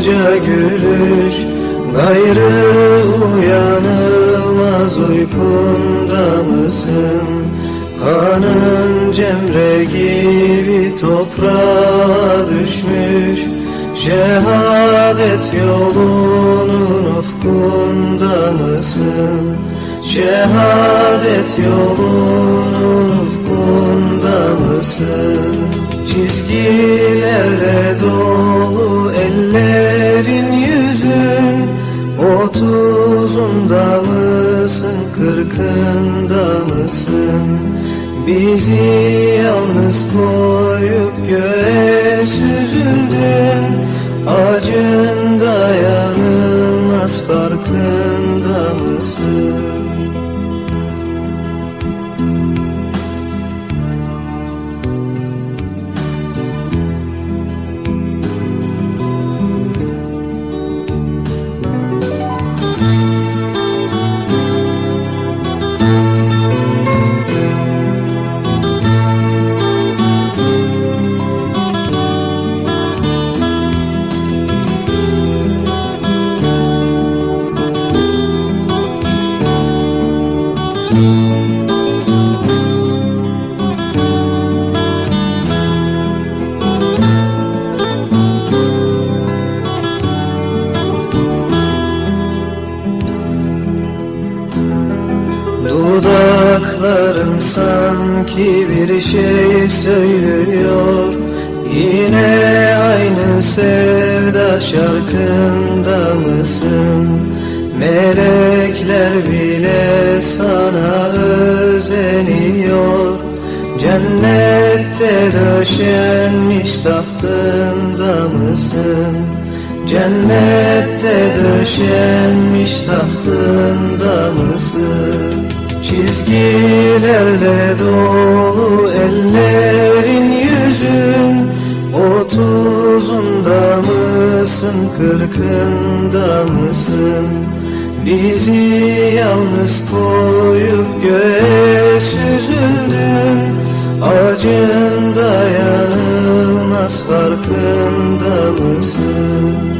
Mahmurca gülüş Gayrı uyanılmaz uykunda mısın? Kanın cemre gibi toprağa düşmüş Şehadet yolunun ufkunda mısın? Şehadet yolunun ufkunda mısın? Çizgilerle dolu kırkında mısın? Bizi yalnız koyup göğe süzüldün Acın Dudakların sanki bir şey söylüyor Yine aynı sevda şarkında mısın? Melekler bile sana özeniyor Cennette döşenmiş tahtında mısın? Cennette döşenmiş tahtında mısın? Çizgilerle dolu ellerin yüzün Otuzunda mısın, kırkında mısın? Bizi yalnız koyup göğe süzüldün Acın dayanılmaz farkında mısın?